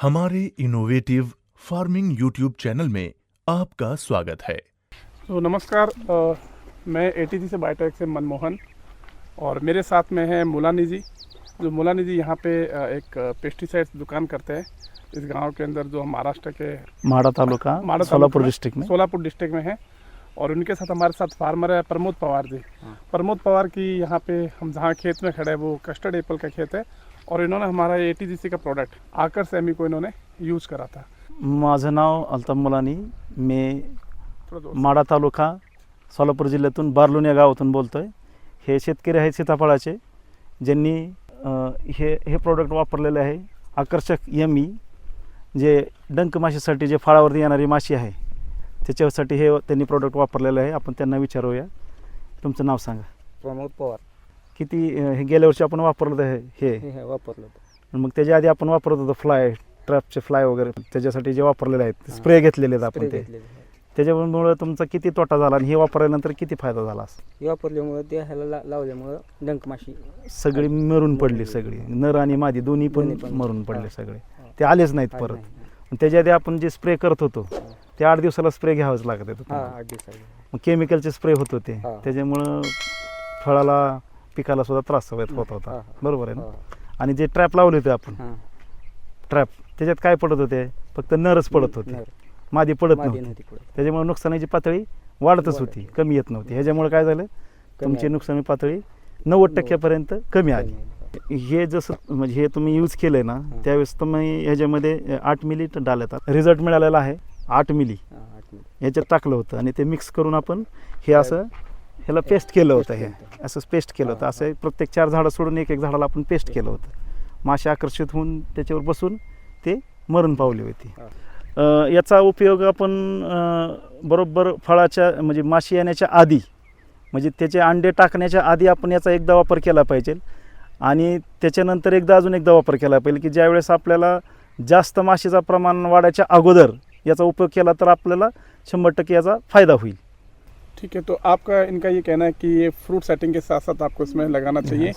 हमारे innovative farming YouTube channel में आपका स्वागत है। तो नमस्कार अ, मैं ए से बायोटेक से मनमोहन और मेरे साथ में है मुलानी जी। जो मुलानी जी यहाँ पे एक पेस्टिसाइड्स दुकान करते हैं इस गाँव के अंदर जो महाराष्ट्र के माडा तालुका माडा सोलापुर डिस्ट्रिक्ट में। सोलापुर डिस्ट्रिक्ट में है और उनके साथ हमारे साथ फार्मर है प्रमोद पवार जी। प्रमोद पवार की यहाँ पे हम जहाँ खेत में खड़े हैं वो कस्टर्ड एप्पल का खेत है और इन्होंने हमारा ए का प्रोडक्ट आकर सेमी को इन्होंने यूज़ करा था। माझं नाव अल्ताफ मुलानी मी माडा तालुका सोलापूर जिल्ह्यातून बारलून या गावातून बोलतोय. हे शेतकरी आहेत सीताफळाचे ज्यांनी हे हे प्रोडक्ट वापरलेले आहे. आकर्षक यमी जे डंक माशीसाठी जे फळावरती येणारी माशी आहे त्याच्यासाठी हे त्यांनी प्रोडक्ट वापरलेलं आहे. आपण त्यांना विचारूया. तुमचं नाव सांगा. प्रमोद पवार. किती हे गेल्या वर्षी आपण वापरलं आहे हे हे हे वापरलं होतं मग त्याच्या आधी आपण वापरत होतो फ्लाय ट्रॅपचे फ्लाय वगैरे त्याच्यासाठी जे वापरलेले आहेत स्प्रे घेतलेले आहेत आपण ते घेतलेलं आहे. त्याच्यामुळे तुमचा किती तोटा झाला आणि हे वापरल्यानंतर किती फायदा झाला असं? हे वापरल्यामुळं ते ह्याला ला- लावल्यामुळं डंक माशी सगळी मरून पडली सगळी नर आणि मादी दोन्ही पण दोन्ही पण. मरून पडले. सगळे ते आलेच नाहीत परत. आणि त्याच्या आधी आपण जे स्प्रे करत होतो ते आठ दिवसाला स्प्रे घ्यावंच लागत होतं हा. आठ दिवसाचे मग केमिकलचे स्प्रे होत होते हा. त्याच्यामुळं फळाला पिकाला सुद्धा त्रास होत होत होता. बरोबर आहे ना आणि जे ट्रॅप लावले होते आपण. ट्रॅप त्याच्यात काय पडत होते फक्त नरच पडत होते. मादी पडत नव्हती. त्याच्यामुळे नुकसानाची पातळी वाढतच वाढत. होती कमी येत नव्हती ह्याच्यामुळे काय झालं तुमची. नुकसानी पातळी नव्वद टक्क्यापर्यंत कमी आली. हे जसं म्हणजे हे तुम्ही यूज केलंय ना त्यावेळेस तुम्ही ह्याच्यामध्ये आठ मिली डाल्यात रिझल्ट मिळालेला आहे आठ मिली. ह्याच्यात टाकलं होतं आणि ते मिक्स करून आपण हे असं ह्याला पेस्ट केलं होतं हे. असं पेस्ट केलं होतं. असं प्रत्येक चार झाडं सोडून एक एक झाडाला आपण पेस्ट केलं होतं. मासे आकर्षित होऊन त्याच्यावर बसून ते मरून पावली होती. याचा उपयोग आपण बरोबर फळाच्या म्हणजे माशी येण्याच्या आधी म्हणजे त्याचे अंडे टाकण्याच्या आधी आपण याचा एकदा वापर केला पाहिजे. आणि त्याच्यानंतर एकदा अजून एकदा वापर केला पाहिजे की ज्यावेळेस आपल्याला जास्त माशीचा प्रमाण वाढायच्या अगोदर याचा उपयोग केला तर आपल्याला शंभर टक्के याचा फायदा होईल. ठीक है तो आपका इनका ये कहना है कि ये फ्रूट सेटिंग के साथ साथ आपको इसमें लगाना चाहिए।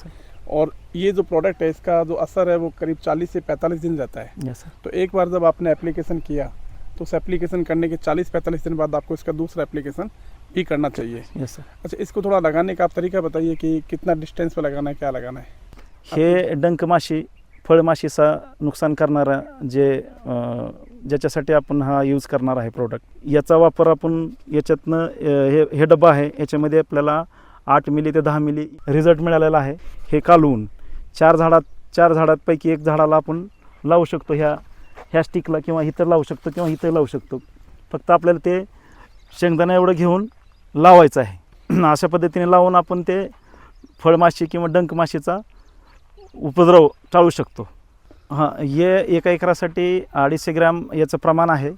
और ये जो प्रोडक्ट है इसका जो असर है वो करीब 40 से 45 दिन रहता है. तो एक बार जब आपने एप्लीकेशन किया तो उस एप्लीकेशन करने के 40-45 दिन बाद आपको इसका दूसरा एप्लीकेशन भी करना चाहिए. अच्छा इसको थोड़ा लगाने का आप तरीका बताइए कि कितना डिस्टेंस पर लगाना है क्या लगाना है? हे डंक माशी फळमाशीचा नुकसान करणारा जे ज्याच्यासाठी आपण हा यूज करणार आहे प्रोडक्ट याचा वापर आपण याच्यातनं हे हे डबा आहे याच्यामध्ये आपल्याला आठ मिली ते दहा मिली रिझल्ट मिळालेला आहे. हे कालवून चार झाडात चार झाडांपैकी एक झाडाला आपण लावू शकतो. ह्या ह्या स्टिकला किंवा इथं लावू शकतो किंवा इथं लावू शकतो. फक्त आपल्याला ते शेंगदाणा एवढं घेऊन लावायचं आहे. अशा पद्धतीने लावून आपण ते फळमाशी किंवा डंकमाशीचा उपद्रव टाळू शकतो. हां हे एका एकरासाठी अडीचशे ग्रॅम याचं प्रमाण आहे.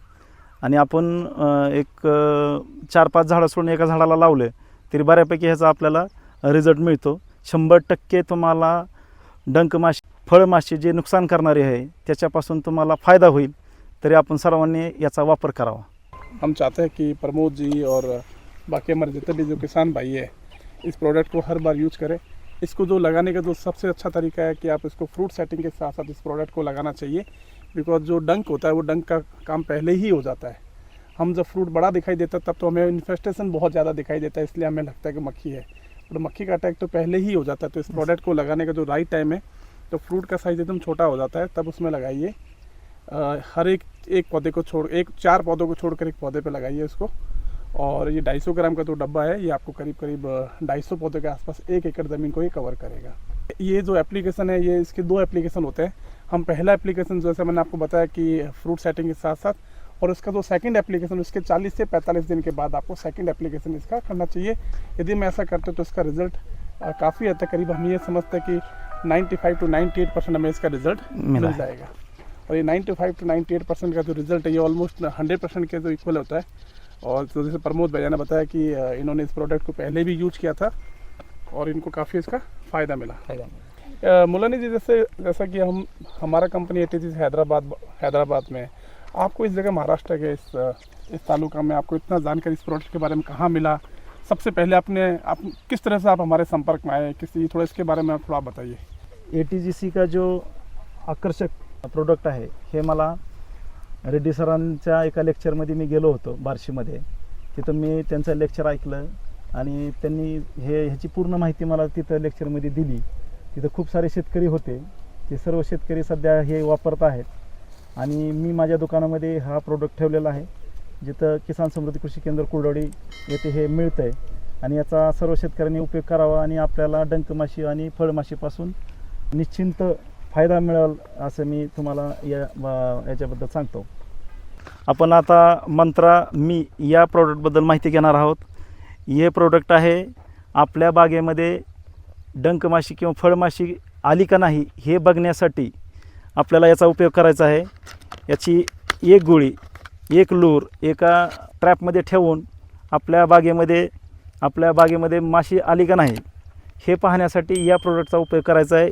आणि आपण एक चार पाच झाडं सोडून एका झाडाला लावले तरी बऱ्यापैकी ह्याचा आपल्याला रिझल्ट मिळतो. शंभर टक्के तुम्हाला डंक माशी फळमाशी जे नुकसान करणारी आहे त्याच्यापासून तुम्हाला फायदा होईल. तरी आपण सर्वांनी याचा वापर करावा. हम चाहते हैं कि प्रमोद जी और बाकी हमारे जितने भी जो किसान भाई है इस प्रोडक्ट को हर बार यूज करें। इसको जो लगाने का जो सबसे अच्छा तरीका है कि आप इसको फ्रूट सेटिंग के साथ साथ इस प्रोडक्ट को लगाना चाहिए बिकॉज़ जो डंक होता है, वो डंक का काम पहले ही हो जाता है। हम जब फ्रूट बड़ा दिखाई देता तब तो हमें इन्फेस्टेशन बहुत ज़्यादा दिखाई देता है, इसलिए हमें लगता है कि मक्खी है। और मक्खी का अटैक तो पहले ही हो जाता है तो इस प्रोडक्ट को लगाने का जो राइट टाइम है तो फ्रूट का साइज़ एकदम छोटा हो जाता है, तब उसमें लगाइए। हर एक एक पौधे को छोड़, एक, चार पौधों को छोड़कर एक पौधे पे लगाइए इसको। और ये 250 ग्राम का जो डब्बा है ये आपको करीब करीब ढाई सौ पौधे के आसपास एक एकड़ ज़मीन को ये कवर करेगा। ये जो एप्लीकेशन है ये इसके दो एप्लीकेशन होते हैं। हम पहला एप्लीकेशन जैसे मैंने आपको बताया कि फ्रूट सेटिंग के साथ साथ और उसका जो सेकंड एप्लीकेशन उसके 40 से 45 दिन के बाद आपको सेकंड एप्लीकेशन इसका करना चाहिए। यदि मैं ऐसा करते तो इसका रिज़ल्ट काफ़ी हद तक करीब हम ये समझते हैं कि 95 टू 98 परसेंट हमें इसका रिज़ल्ट मिला मिल जाएगा। और ये 95 टू 98 परसेंट का जो रिज़ल्ट है ये ऑलमोस्ट 100 परसेंट के जो इक्वल होता है। और तो जैसे प्रमोद भैया ने बताया कि इन्होंने इस प्रोडक्ट को पहले भी यूज़ किया था और इनको काफ़ी इसका फ़ायदा मिला। फ़ायदा मिळाला. अ, मुलानी जी जैसे जैसा कि हम हमारा कंपनी ए हैदराबाद हैदराबाद में। आपको इस जगह महाराष्ट्र के इस इस तालुका में आपको इतना जानकारी इस प्रोडक्ट के बारे में कहाँ मिला? सबसे पहले आपने आप किस तरह से आप हमारे संपर्क में आए? किसी थोड़ा इसके बारे में आप थोड़ा बताइए। एटीजीसी का जो आकर्षक प्रोडक्ट आहे हे मला रेड्डी सरांच्या एका लेक्चरमध्ये मी गेलो होतो बार्शीमध्ये. तिथं मी त्यांचं लेक्चर ऐकलं आणि त्यांनी हे ह्याची पूर्ण माहिती मला तिथं लेक्चरमध्ये दिली. तिथं खूप सारे शेतकरी होते. ते सर्व शेतकरी सध्या हे वापरत आहेत. आणि मी माझ्या दुकानामध्ये हा प्रोडक्ट ठेवलेला आहे जिथं किसान समृद्धी कृषी केंद्र कुरडोळी येथे हे मिळतं आहे आणि याचा सर्व शेतकऱ्यांनी उपयोग करावा आणि आपल्याला डंकमाशी आणि फळमाशीपासून निश्चिंत फायदा मिळेल असं मी तुम्हाला या याच्याबद्दल सांगतो. आपण आता मंत्रा मी या प्रॉडक्टबद्दल माहिती घेणार आहोत. हे प्रोडक्ट आहे आपल्या बागेमध्ये डंकमाशी किंवा फळमाशी आली का नाही हे बघण्यासाठी आपल्याला याचा उपयोग करायचा आहे. याची एक गोळी एक लूर एका ट्रॅपमध्ये ठेवून आपल्या बागेमध्ये आपल्या बागेमध्ये माशी आली का नाही हे पाहण्यासाठी या प्रोडक्टचा उपयोग करायचा आहे.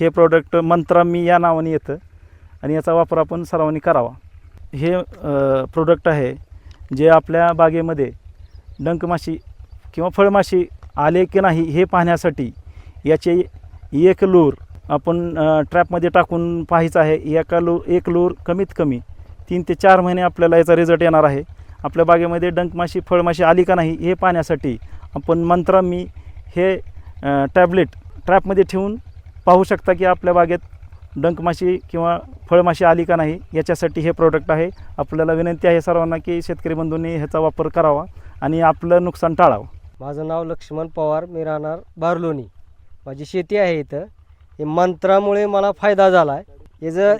हे प्रोडक्ट मंत्रा मी या नावाने येतं आणि याचा वापर आपण सर्वांनी करावा. हे प्रोडक्ट आहे जे आपल्या बागेमध्ये डंकमाशी किंवा फळमाशी आले की नाही हे पाहण्यासाठी याचे एक लूर आपण ट्रॅपमध्ये टाकून पाहायचं आहे. एका लूर एक लूर कमीत कमी तीन ते चार महिने आपल्याला याचा रिझल्ट येणार आहे. आपल्या बागेमध्ये डंकमाशी फळमाशी आली का नाही हे पाहण्यासाठी आपण मंत्रा मी हे टॅबलेट ट्रॅपमध्ये ठेवून पाहू शकता की आपल्या बागेत डंकमाशी किंवा फळमाशी आली का नाही याच्यासाठी हे प्रोडक्ट आहे. आपल्याला विनंती आहे सर्वांना की शेतकरी बंधूंनी ह्याचा वापर करावा आणि आपलं नुकसान टाळावं. माझं नाव लक्ष्मण पवार मी राहणार बारलोणी माझी शेती आहे इथं. हे मंत्रामुळे मला फायदा झाला आहे हे जर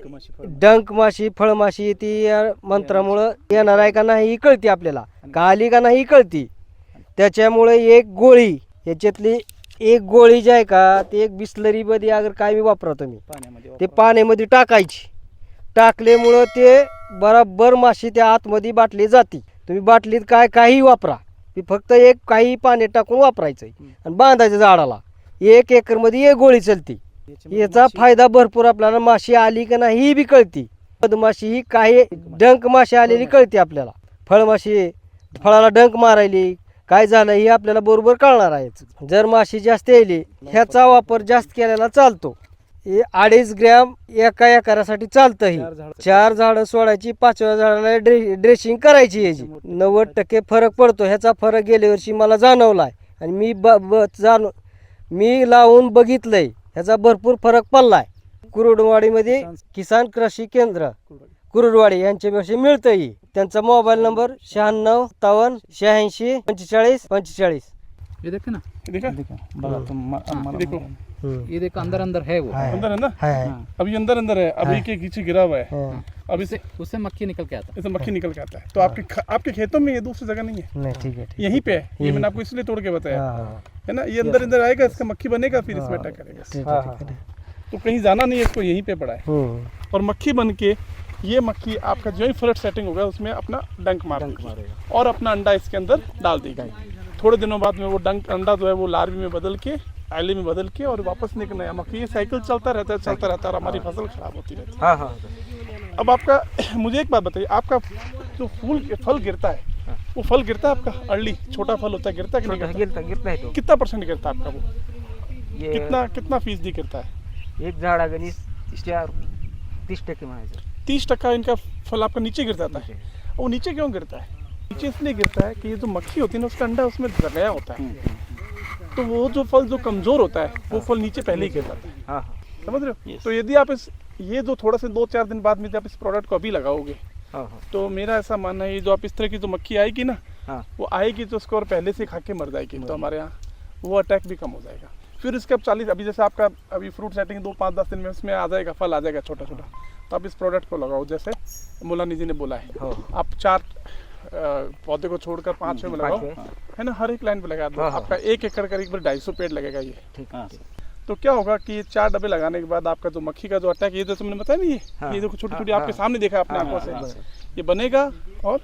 डंक माशी फळमाशी ती या मंत्रामुळं येणार आहे का नाही ही कळती आपल्याला. का आली का नाही कळती. त्याच्यामुळे एक गोळी याच्यातली एक गोळी जी आहे का ती एक बिस्लरीमध्ये अगर काय मी वापरतो मी. ते पाण्यामध्ये टाकायची. टाकल्यामुळं ते बराबर माशी त्या आतमध्ये बाटली जाते. तुम्ही बाटलीत काय काही वापरा. ती फक्त एक काही पाणी टाकून वापरायचं आणि बांधायचं झाडाला. एक एकरमध्ये एक गोळी चलती. याचा फायदा भरपूर आपल्याला. माशी आली का नाही ही बी कळती. मधमाशी ही काही डंक माशी आलेली कळते आपल्याला. फळमाशी फळाला डंक मारायली. काय झालं हे आपल्याला बरोबर कळणार आहे. जर माशी जास्त यायली ह्याचा वापर जास्त केलेला चालतो. हे अडीच ग्रॅम एका एकरासाठी चालतं ही चार झाडं सोडायची पाचव्या झाडाला ड्रे ड्रेसिंग करायची याची. नव्वद टक्के फरक पडतो. ह्याचा फरक गेल्या वर्षी मला जाणवला आहे आणि मी ब ब जाण मी लावून बघितलंय. ह्याचा भरपूर फरक पडलाय. कुरुडवाडीमध्ये किसान कृषी केंद्र कुरुडवाडी. यांच्यापेक्षा मिळतं ही त्यांचा मोबाईल नंबर शहाण्णव सत्तावन्न शहाऐंशी पंचेचाळीस पंचेचाळीस. ये देखे ना। ये देखा? तुम- देखो ये देखो। अंदर अंदर है। वो। अंदर है ना? अभी अंदर अंदर है अभी एक नीचे गिरा हुआ है। हाँ, अभी उससे उससे मक्खी निकल के आता इसे मक्खी निकल के आता है। तो आपके आपके खेतों में ये दूसरी जगह नहीं है? नहीं ठीक है ठीक यहीं पे है। ये मैंने आपको इसलिए तोड़ के बताया। हाँ, हाँ, है ना? ये अंदर अंदर आएगा इसका मक्खी बनेगा फिर इसमें अटैक करेगा। ठीक हाँ, है, ठीक है। तो कहीं जाना नहीं है इसको यहीं पे पड़ा है। हम्म, और मक्खी बन के ये मक्खी आपका जो ही फ्लड सेटिंग होगा उसमें अपना डंक मार देगी। और अपना अंडा इसके अंदर डाल देगी। थोड़े दिनों बाद में वो डंक अंडा जो है वो लार्वी में बदल के आयले में बदल के और वापस निकल नया मक्खी ये साइकिल चलता रहता है चलता रहता है और हमारी फ़सल खराब होती रहती है। हाँ हाँ। अब आपका मुझे एक बात बताइए आपका जो फूल फल गिरता है वो फल गिरता है आपका? अर्ली छोटा फल होता है गिरता है कि नहीं गिरता गिरता है तो। कितना परसेंट गिरता है आपका वो? ये कितना कितना फ़ीसदी गिरता है? एक झाड चार तीस टक्के तीस टक्का इनका फल आपका नीचे गिर जाता है। वो नीचे क्यों गिरता है? नीचे इसलिए गिरता है कि ये जो मक्खी होती है ना उसका अंडा उसमें गया होता है। तो वो जो फल जो कमज़ोर होता है वो फल नीचे पहले ही गिर जाता है। हाँ हाँ। समझ रहे हो? तो यदि आप इस ये जो थोड़ा से दो चार दिन बाद में जब इस प्रोडक्ट को अभी लगाओगे हाँ तो मेरा ऐसा मानना है ये जो आप इस तरह की जो मक्खी आएगी ना वो आएगी तो उसको और पहले से खा के मर जाएगी। तो हमारे यहाँ वो अटैक भी कम हो जाएगा। फिर इसके अब चालीस अभी जैसे आपका अभी फ्रूट सेटिंग दो पाँच दस दिन में उसमें आ जाएगा फल आ जाएगा छोटा छोटा तो आप इस प्रोडक्ट को लगाओ। जैसे मुलानी जी ने बोला है। आप चार पौधे को छोड़कर पाँच में लगाओ है। ना हर एक लाइन पे लगा दो। हाँ, हाँ। आपका एक एकड़ करीब ढाई सौ पेड़ लगेगा ये। ठीक हाँ, तो क्या होगा कि चार डब्बे लगाने के बाद आपका जो मक्खी का जो अटैक ये जैसे मैंने बताया नहीं ये हाँ, ये देखो छोटी छोटी हाँ, आपके हाँ। सामने देखा अपने हाँ, आँखों हाँ, से। ये बनेगा और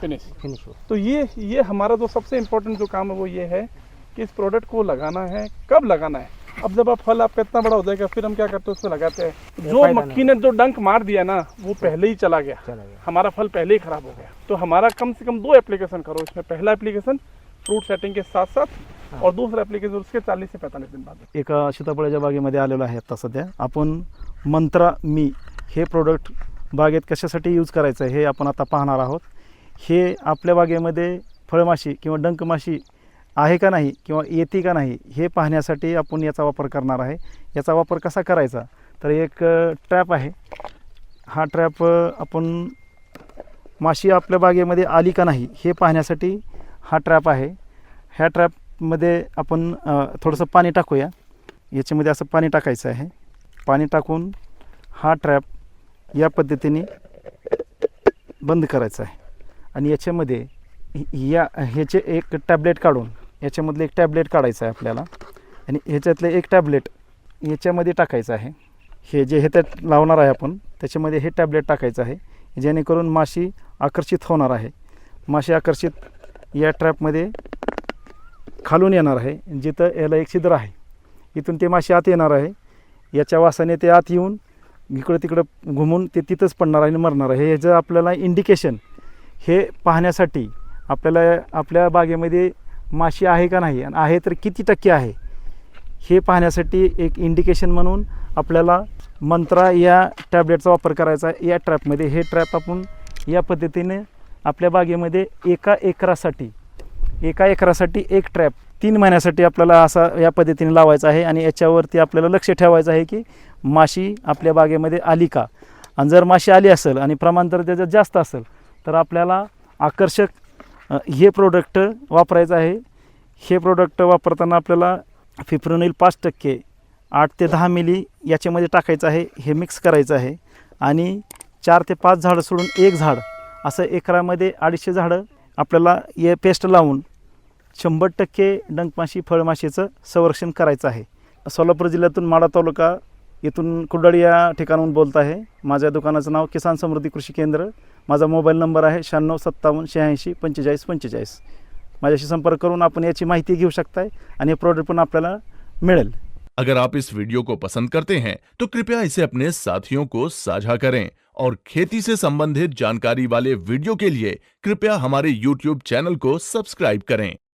फिनिश फिनिश तो ये ये हमारा जो सबसे इम्पोर्टेंट जो काम है वो ये है कि इस प्रोडक्ट को लगाना है कब लगाना है? अब जब आप फल आपका इतना बड़ा हो जाएगा फिर हम क्या करते हैं उसमें लगाते हैं। जो मक्खी ने जो डंक मार दिया ना वो पहले ही चला गया। चला गया। हमारा फल पहले ही खराब हो गया। तो हमारा कम से कम दो एप्लीकेशन करो इसमें पहला एप्लीकेशन फ्रूट सेटिंग के साथ साथ और दूसरा एप्लीकेशन उसके चालीस से पैंतालीस दिन बाद। एका सीताफळाच्या बागेमध्ये आलेलो आहे आता सध्या. आपण मंत्रा मी हे प्रोडक्ट बागेत कशासाठी यूज करायचं आहे हे आपण आता पाहणार आहोत. हे आपल्या बागेमध्ये फळमाशी किंवा डंकमाशी आहे का नाही किंवा येते का नाही हे पाहण्यासाठी आपण याचा वापर करणार आहे. याचा वापर कसा करायचा? तर एक ट्रॅप आहे. हा ट्रॅप आपण माशी आपल्या बागेमध्ये आली का नाही हे पाहण्यासाठी हा ट्रॅप आहे. ह्या ट्रॅपमध्ये आपण थोडंसं पाणी टाकूया. याच्यामध्ये असं पाणी टाकायचं आहे. पाणी टाकून हा ट्रॅप या पद्धतीने बंद करायचा आहे. आणि याच्यामध्ये या ह्याचे एक टॅबलेट काढून याच्यामधलं एक टॅबलेट काढायचं आहे आपल्याला. आणि ह्याच्यातलं एक टॅबलेट याच्यामध्ये टाकायचं आहे. हे जे हे त्यात लावणार आहे आपण त्याच्यामध्ये हे टॅबलेट टाकायचं आहे. जेणेकरून माशी आकर्षित होणार आहे. माशी आकर्षित या ट्रॅपमध्ये खालून येणार आहे जिथं याला एक छिद्र आहे. इथून ते माशी आत येणार आहे. याच्या वासाने ते आत येऊन इकडं तिकडं घुमून ते तिथंच पडणार आहे आणि मरणार आहे. हे जर आपल्याला इंडिकेशन हे पाहण्यासाठी आपल्याला आपल्या बागेमध्ये माशी आहे का नाही आणि आहे तर किती टक्के आहे? हे पाहण्यासाठी एक इंडिकेशन म्हणून आपल्याला मंत्रा या टॅबलेटचा वापर करायचा आहे. या ट्रॅपमध्ये हे ट्रॅप आपण या पद्धतीने आपल्या बागेमध्ये एका एकरासाठी एका एकरासाठी एक ट्रॅप तीन महिन्यासाठी आपल्याला असा या पद्धतीने लावायचा आहे आणि याच्यावरती आपल्याला लक्ष ठेवायचं आहे की माशी आपल्या बागेमध्ये आली का? आणि जर माशी आली असेल आणि प्रमाण जर त्याचं जास्त असेल तर आपल्याला आकर्षक हे प्रोडक्ट वापरायचं आहे. हे प्रोडक्ट वापरताना आपल्याला फिप्रोनिल पाच टक्के आठ ते दहा मिली याच्यामध्ये टाकायचं आहे हे मिक्स करायचं आहे. आणि चार ते पाच झाडं सोडून एक झाड असं एकरामध्ये अडीचशे झाडं आपल्याला हे पेस्ट लावून शंभर टक्के डंकमाशी फळमाशीचं संरक्षण करायचं आहे. सोलापूर जिल्ह्यातून माडा तालुका इथून कुडाळी या ठिकाणाहून बोलत आहे. माझ्या दुकानाचं नाव किसान समृद्धी कृषी केंद्र. माझा मोबाईल नंबर आहे शहाण्णव सत्तावन्न शहाऐंशी पंचेचाळीस पंचेचाळीस. माझ्याशी संपर्क करून आपण याची माहिती घेऊ शकताय आणि हे प्रोडक्ट पण आपल्याला मिळेल. अगर आप इस वीडियो को पसंद करते हैं तो कृपया इसे अपने साथियों को साझा करें और खेती से संबंधित जानकारी वाले वीडियो के लिए कृपया हमारे YouTube चैनल को सब्सक्राइब करें।